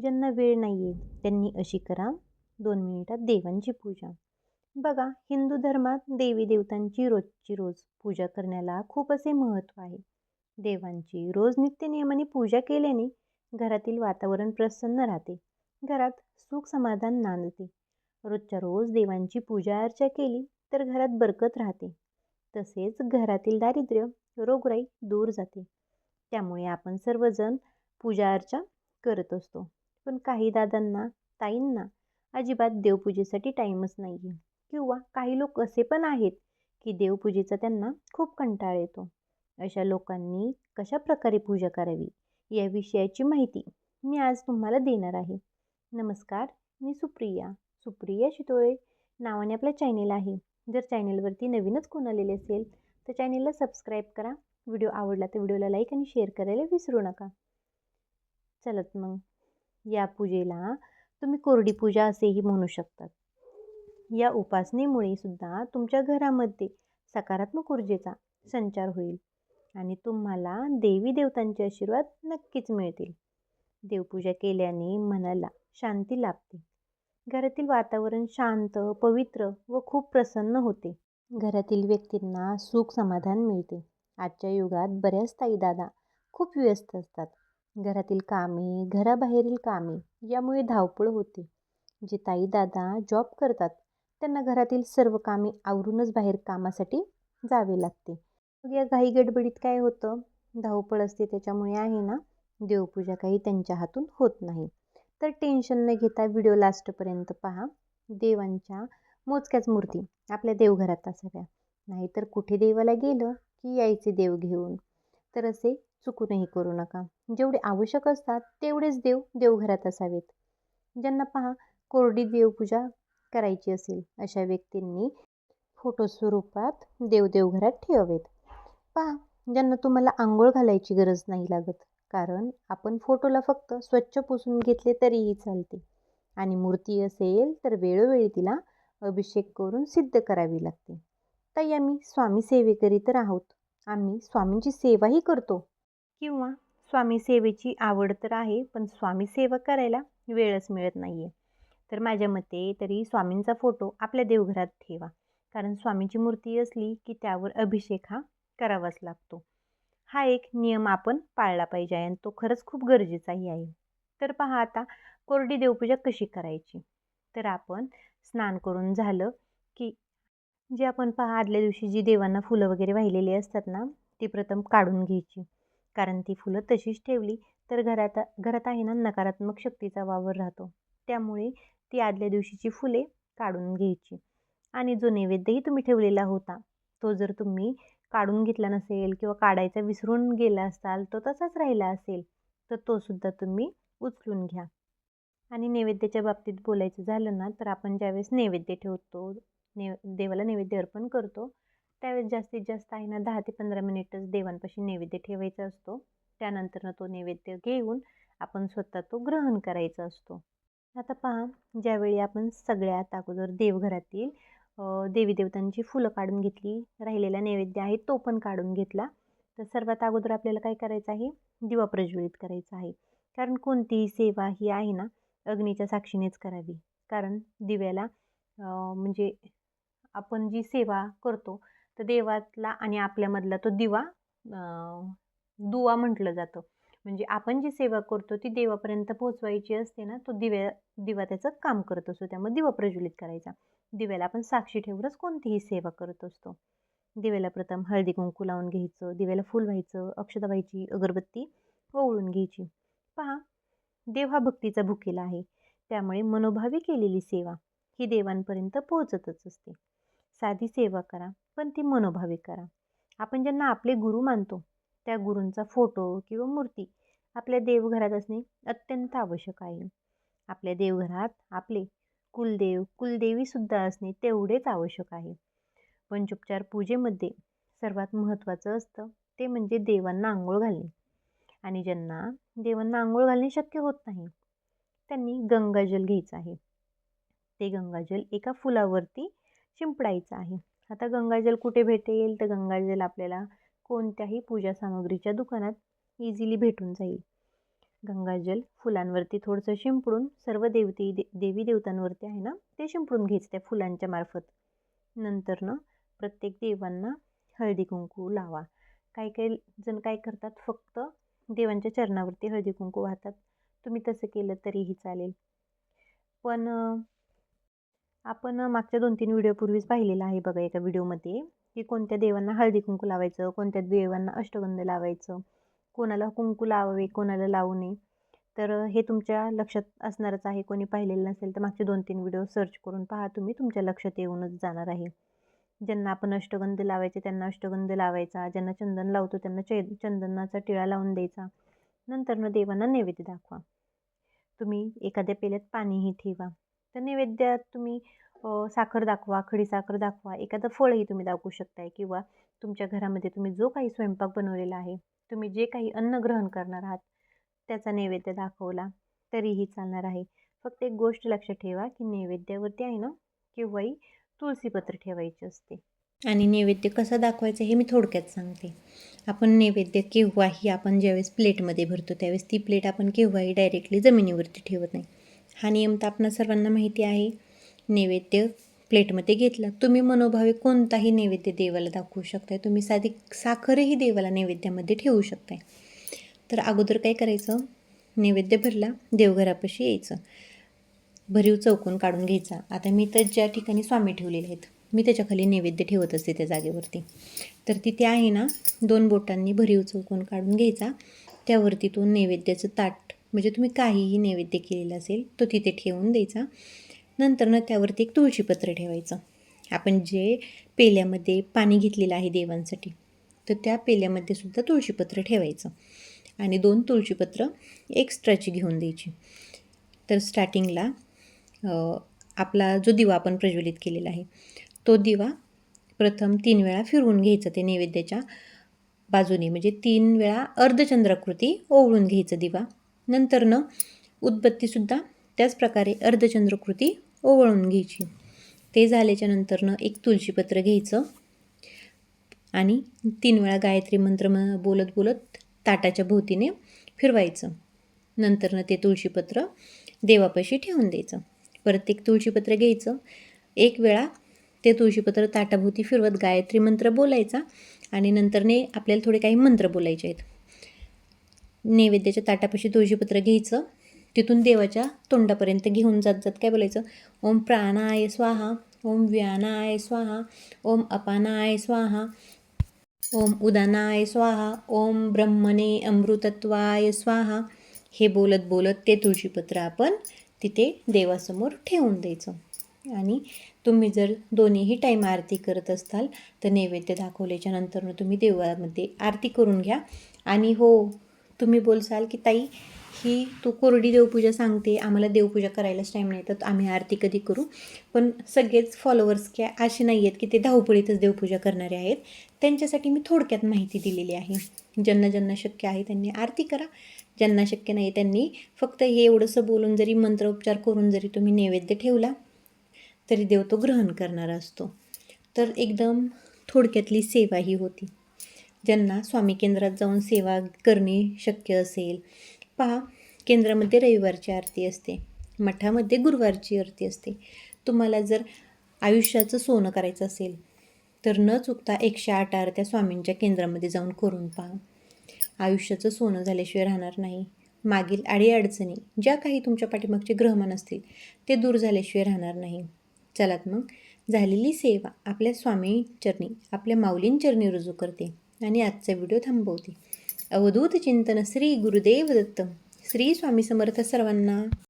ज्यांना वेळ नाही आहे त्यांनी अशी करा. दोन मिनिटात देवांची पूजा. बघा हिंदू धर्मात देवी देवतांची रोजची रोज पूजा करण्याला खूप असे महत्त्व आहे. देवांची रोज नित्यनियमाने पूजा केल्याने घरातील वातावरण प्रसन्न राहते. घरात सुख समाधान नांदते. रोजच्या रोज देवांची पूजा अर्चा केली तर घरात बरकत राहते. तसेच घरातील दारिद्र्य रोगराई दूर जाते. त्यामुळे आपण सर्वजण पूजा अर्चा करत असतो. पण काही दादांना ताईंना अजिबात देवपूजेसाठी टाईमच नाही आहे किंवा काही लोक असे पण आहेत की देवपूजेचा त्यांना खूप कंटाळ येतो. अशा लोकांनी कशा प्रकारे पूजा करावी या विषयाची माहिती मी आज तुम्हाला देणार आहे. नमस्कार मी सुप्रिया. सुप्रिया शितोळे नावाने आपल्या चॅनेल आहे. जर चॅनेलवरती नवीनच कोण आलेले असेल तर चॅनेलला सबस्क्राईब करा. व्हिडिओ आवडला तर व्हिडिओला लाईक आणि शेअर करायला विसरू नका. चलत मग. या पूजेला तुम्ही कोरडी पूजा असेही म्हणू शकतात. या उपासनेमुळे सुद्धा तुमच्या घरामध्ये सकारात्मक ऊर्जेचा संचार होईल आणि तुम्हाला देवी देवतांचे आशीर्वाद नक्कीच मिळतील. देवपूजा केल्याने मनाला शांती लाभते. घरातील वातावरण शांत पवित्र व खूप प्रसन्न होते. घरातील व्यक्तींना सुख समाधान मिळते. आजच्या युगात बऱ्याच ताई दादा खूप व्यस्त असतात. घरातील कामे घराबाहेरील कामे यामुळे धावपळ होते. जे ताई दादा जॉब करतात त्यांना घरातील सर्व कामे आवरूनच बाहेर कामासाठी जावे लागते. मग या घाई गडबडीत काय होतं? धावपळ असते त्याच्यामुळे आहे ना देवपूजा काही त्यांच्या हातून होत नाही. तर टेन्शन न घेता व्हिडिओ लास्टपर्यंत पहा. देवांच्या मोजक्याच मूर्ती आपल्या देवघरात असाव्या. नाहीतर कुठे देवाला गेलं की यायचे देव घेऊन? तर असे चुकूनही करू नका. जेवढे आवश्यक असतात तेवढेच देव देवघरात असावेत. ज्यांना पहा कोरडी देवपूजा करायची असेल अशा व्यक्तींनी फोटो स्वरूपात देव देवघरात ठेवावेत. पहा ज्यांना तुम्हाला आंघोळ घालायची गरज नाही लागत कारण आपण फोटोला फक्त स्वच्छ पुसून घेतले तरीही चालते. आणि मूर्ती असेल तर वेळोवेळी तिला अभिषेक करून सिद्ध करावी लागते. ताई आम्ही स्वामी सेवेकरी तर आहोत. आम्ही स्वामींची सेवाही करतो. किंवा स्वामी सेवेची आवड तर आहे पण स्वामी सेवा करायला वेळच मिळत नाही आहे तर माझ्या मते तरी स्वामींचा फोटो आपल्या देवघरात ठेवा. कारण स्वामींची मूर्ती असली की त्यावर अभिषेक हा करावाच लागतो. हा एक नियम आपण पाळला पाहिजे आणि तो खरंच खूप गरजेचाही आहे. तर पहा आता कोरडी देवपूजा कशी करायची? तर आपण स्नान करून झालं की जे आपण पहा आदल्या दिवशी जी देवांना फुलं वगैरे वाहिलेली असतात ना ती प्रथम काढून घ्यायची. कारण ती फुलं तशीच ठेवली तर घरात घरात आहे ना नकारात्मक शक्तीचा वावर राहतो. त्यामुळे ती आदल्या दिवशीची फुले काढून घ्यायची. आणि जो नैवेद्यही तुम्ही ठेवलेला होता तो जर तुम्ही काढून घेतला नसेल किंवा काढायचा विसरून गेला असाल तो तसाच राहिला असेल तर तो सुद्धा तुम्ही उचलून घ्या. आणि नैवेद्याच्या बाबतीत बोलायचं झालं ना तर आपण ज्यावेळेस नैवेद्य ठेवतो ने देवाला नैवेद्य अर्पण करतो त्यावेळेस जास्तीत जास्त आहे ना दहा ते पंधरा मिनिटच देवांपाशी नैवेद्य ठेवायचा असतो. त्यानंतरनं तो नैवेद्य घेऊन आपण स्वतः तो ग्रहण करायचा असतो. आता पहा ज्यावेळी आपण सगळ्यात अगोदर देवघरातील देवी देवतांची फुलं काढून घेतली राहिलेला नैवेद्य आहे तो पण काढून घेतला तर सर्वात अगोदर आपल्याला काय करायचं आहे? दिवा प्रज्वलित करायचा आहे. कारण कोणतीही सेवा ही आहे ना अग्नीच्या साक्षीनेच करावी. कारण दिव्याला म्हणजे आपण जी सेवा करतो तर देवातला आणि आपल्यामधला तो दिवा दुवा म्हटलं जातं. म्हणजे आपण जी सेवा करतो ती देवापर्यंत पोहोचवायची असते ना तो दिव्या दिवा त्याचं काम करत असतो. त्यामुळे दिवा प्रज्वलित करायचा. दिव्याला आपण साक्षी ठेवूनच कोणतीही सेवा करत असतो. दिव्याला प्रथम हळदी कुंकू लावून घ्यायचं दिव्याला फूल व्हायचं अक्षता व्हायची अगरबत्ती ओवळून घ्यायची. पहा देव हा भक्तीचा भुकेला आहे. त्यामुळे मनोभावी केलेली सेवा ही देवांपर्यंत पोहोचतच असते. साधी सेवा करा पण ती मनोभावी करा. आपण ज्यांना आपले गुरु मानतो त्या गुरूंचा फोटो किंवा मूर्ती आपल्या देवघरात असणे अत्यंत आवश्यक आहे. आपल्या देवघरात आपले कुलदेव कुलदेवीसुद्धा असणे तेवढेच आवश्यक आहे. पंचोपचार पूजेमध्ये सर्वात महत्त्वाचं असतं ते म्हणजे देवांना आंघोळ घालणे. आणि ज्यांना देवांना आंघोळ घालणे शक्य होत नाही त्यांनी गंगाजल घ्यायचं आहे. ते गंगाजल एका फुलावरती शिंपडायचं आहे. आता गंगाजल कुठे भेटेल? तर गंगाजल आपल्याला कोणत्याही पूजा सामग्रीच्या दुकानात इझिली भेटून जाईल. गंगाजल फुलांवरती थोडंसं शिंपडून सर्व देवती दे देवी देवतांवरती आहे ना ते शिंपडून घ्यायचं त्या फुलांच्या मार्फत. नंतर ना प्रत्येक देवांना हळदी कुंकू लावा. काही काही जण काय करतात फक्त देवांच्या चरणावरती हळदी कुंकू वाहतात. तुम्ही तसं केलं तरीही चालेल. पण आपण मागच्या दोन तीन व्हिडिओपूर्वीच पाहिलेलं आहे बघा एका व्हिडिओमध्ये की कोणत्या देवांना हळदी कुंकू लावायचं कोणत्या देवांना अष्टगंध लावायचं कोणाला कुंकू लावावे कोणाला लावू नये. तर हे तुमच्या लक्षात असणारच आहे. कोणी पाहिलेलं नसेल तर मागचे दोन तीन व्हिडिओ सर्च करून पहा. तुम्ही तुमच्या लक्षात येऊनच जाणार आहे. ज्यांना आपण अष्टगंध लावायचे त्यांना अष्टगंध लावायचा. ज्यांना चंदन लावतो त्यांना चे चंदनाचा टिळा लावून द्यायचा. नंतरनं देवांना नैवेद्य दाखवा. तुम्ही एखाद्या पेल्यात पाणीही ठेवा. तर नैवेद्यात तुम्ही साखर दाखवा खडी साखर दाखवा एखादं फळही तुम्ही दाखवू शकताय किंवा तुमच्या घरामध्ये तुम्ही जो काही स्वयंपाक बनवलेला आहे तुम्ही जे काही अन्न ग्रहण करणार आहात त्याचा नैवेद्य दाखवला तरीही चालणार आहे. फक्त एक गोष्ट लक्षात ठेवा की नैवेद्यावरती आहे ना केव्हाही तुळशीपत्र ठेवायचे असते. आणि नैवेद्य कसा दाखवायचं हे मी थोडक्यात सांगते. आपण नैवेद्य केव्हाही आपण ज्यावेळेस प्लेटमध्ये भरतो त्यावेळेस ती प्लेट आपण केव्हाही डायरेक्टली जमिनीवरती ठेवत नाही. हा नियम तर आपणा सर्वांना माहिती आहे. नैवेद्य प्लेटमध्ये घेतला. तुम्ही मनोभावे कोणताही नैवेद्य देवाला दाखवू शकताय. तुम्ही साधी साखरही देवाला नैवेद्यामध्ये ठेवू शकताय. तर अगोदर काय करायचं? नैवेद्य भरला देवघरापाशी यायचं. भरीव चौकून काढून घ्यायचा. आता मी तर ज्या ठिकाणी स्वामी ठेवलेले आहेत मी त्याच्याखाली नैवेद्य ठेवत असते त्या जागेवरती. तर तिथे आहे ना दोन बोटांनी भरीव चौकून काढून घ्यायचा. त्यावरती तो नैवेद्याचं ताट म्हणजे तुम्ही काहीही नैवेद्य केलेला असेल तो तिथे ठेवून द्यायचा. नंतर ना त्यावरती एक तुळशीपत्र ठेवायचं. आपण जे पेल्यामध्ये पाणी घेतलेलं आहे देवांसाठी तर त्या पेल्यामध्ये सुद्धा तुळशीपत्र ठेवायचं. आणि दोन तुळशीपत्र एक्स्ट्राची घेऊन द्यायची. तर स्टार्टिंगला आपला जो दिवा आपण प्रज्वलित केलेला आहे तो दिवा प्रथम तीन वेळा फिरवून घ्यायचं ते नैवेद्याच्या बाजूने. म्हणजे तीन वेळा अर्धचंद्राकृती ओवळून घ्यायचं दिवा. नंतरनं उदबत्तीसुद्धा त्याच प्रकारे अर्धचंद्रकृती ओवळून घ्यायची. ते झाल्याच्या नंतरनं एक तुळशीपत्र घ्यायचं आणि तीन वेळा गायत्री मंत्र म- बोलत बोलत ताटाच्या भोवतीने फिरवायचं. नंतरनं ते तुळशीपत्र देवापाशी ठेवून द्यायचं. परत एक तुळशीपत्र घ्यायचं. एक वेळा ते तुळशीपत्र ताटाभोवती फिरवत गायत्री मंत्र बोलायचा आणि नंतरने आपल्याला थोडे काही मंत्र बोलायचे आहेत. नैवेद्याच्या ताटापाशी तुळशीपत्र घ्यायचं. तिथून देवाच्या तोंडापर्यंत घेऊन जात जात काय बोलायचं? ओम प्राणाय स्वाहा ओम व्यानाय स्वाहा ओम अपानाय स्वाहा ओम उदानाय स्वाहा ओम ब्रह्मणे अमृतत्वाय स्वाहा. हे बोलत बोलत ते तुळशीपत्र आपण तिथे देवासमोर ठेवून द्यायचं. आणि तुम्ही जर दोन्हीही टाईम आरती करत असाल तर नैवेद्य दाखवल्याच्या नंतर तुम्ही देवामध्ये आरती करून घ्या. आणि हो तुम्ही बोलसाल की ताई ही तू कोरडी देवपूजा सांगते आम्हाला देवपूजा करायलाच टाईम नाही तर आम्ही आरती कधी करू? पण सगळेच फॉलोअर्स काय असे नाही आहेत की ते धावपळीतच देवपूजा करणारे आहेत. त्यांच्यासाठी मी थोडक्यात माहिती दिलेली आहे. ज्यांना ज्यांना शक्य आहे त्यांनी आरती करा. ज्यांना शक्य नाही त्यांनी फक्त हे एवढंसं बोलून जरी मंत्रोपचार करून जरी तुम्ही नैवेद्य ठेवला तरी देव तो ग्रहण करणारा असतो. तर एकदम थोडक्यातली सेवा ही होती. ज्यांना स्वामी केंद्रात जाऊन सेवा करणे शक्य असेल. पहा केंद्रामध्ये रविवारची आरती असते. मठामध्ये गुरुवारची आरती असते. तुम्हाला जर आयुष्याचं सोनं करायचं असेल तर न चुकता एकशे आठ आरत्या स्वामींच्या केंद्रामध्ये जाऊन करून पहा. आयुष्याचं सोनं झाल्याशिवाय राहणार नाही. मागील अडीअडचणी ज्या काही तुमच्या पाठीमागचे ग्रहमान असतील ते दूर झाल्याशिवाय राहणार नाही. चलात मग. झालेली सेवा आपल्या स्वामी चरणी आपल्या माऊलींचरणी रुजू करते. आणि आजचा व्हिडिओ थांबवते. अवधूत चिंतन श्री गुरुदेव दत्त श्री स्वामी समर्थ सर्वांना.